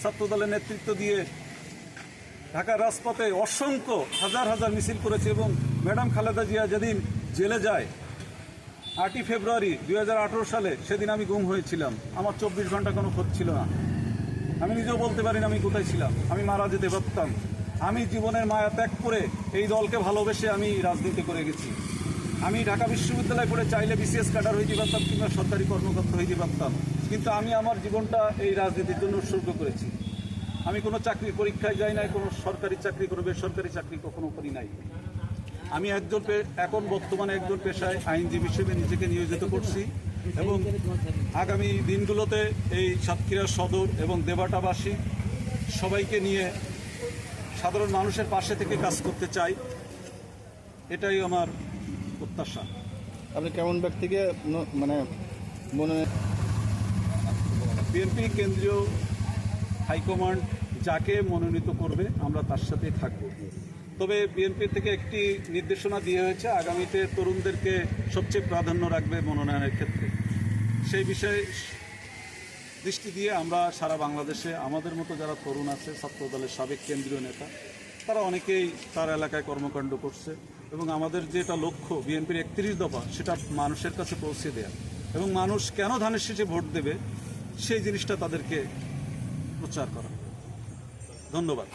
ছাত্র দলের নেতৃত্ব দিয়ে ঢাকার রাজপথে অসংখ্য হাজার হাজার মিছিল করেছে এবং ম্যাডাম খালেদা জিয়া যেদিন জেলে যায় আটই ফেব্রুয়ারি দু হাজার আঠেরো সালে সেদিন আমি গুম হয়েছিলাম। আমার চব্বিশ ঘণ্টা কোনো খোঁজ ছিল না। আমি নিজেও বলতে পারি না আমি কোথায় ছিলাম। আমি মারা যেতে পারতাম। আমি জীবনের মায়া ত্যাগ করে এই দলকে ভালোবেসে আমি রাজনীতি করে গেছি। আমি ঢাকা বিশ্ববিদ্যালয়ে পড়ে চাইলে বিসিএস ক্যাডার হইতে পারতাম কিংবা সরকারি কর্মকর্তা হইতে পারতাম। কিন্তু আমি আমার জীবনটা এই রাজনীতির জন্য উৎসর্গ করেছি। আমি কোনো চাকরির পরীক্ষায় যাই নাই, কোনো সরকারি চাকরি, কোনো বেসরকারি চাকরি কখনো করি নাই। আমি একজন এখন বর্তমানে একজন পেশায় আইনজীবী হিসেবে নিজেকে নিয়োজিত করছি এবং আগামী দিনগুলোতে এই সাতক্ষীরা সদর এবং দেবাটাবাসী সবাইকে নিয়ে সাধারণ মানুষের পাশে থেকে কাজ করতে চাই এটাই আমার প্রত্যাশা। আপনি কেমন ব্যক্তিকে মানে মনে বিএনপি কেন্দ্রীয় হাইকমান্ড যাকে মনোনীত করবে আমরা তার সাথেই থাকব। তবে বিএনপি থেকে একটি নির্দেশনা দিয়ে হয়েছে, আগামীতে তরুণদেরকে সবচেয়ে প্রাধান্য রাখবে মনোনয়নের ক্ষেত্রে। সেই বিষয়ে দৃষ্টি দিয়ে আমরা সারা বাংলাদেশে, আমাদের মতো যারা তরুণ আছে ছাত্র দলের সাবেক কেন্দ্রীয় নেতা, তারা অনেকেই তার এলাকায় কর্মকাণ্ড করছে এবং আমাদের যেটা লক্ষ্য, বিএনপির একত্রিশ দফা, সেটা মানুষের কাছে পৌঁছে দেয়া। এবং মানুষ কেন ধানের শেষে ভোট দেবে, সেই জিনিসটা তাদেরকে প্রচার করা। ধন্যবাদ।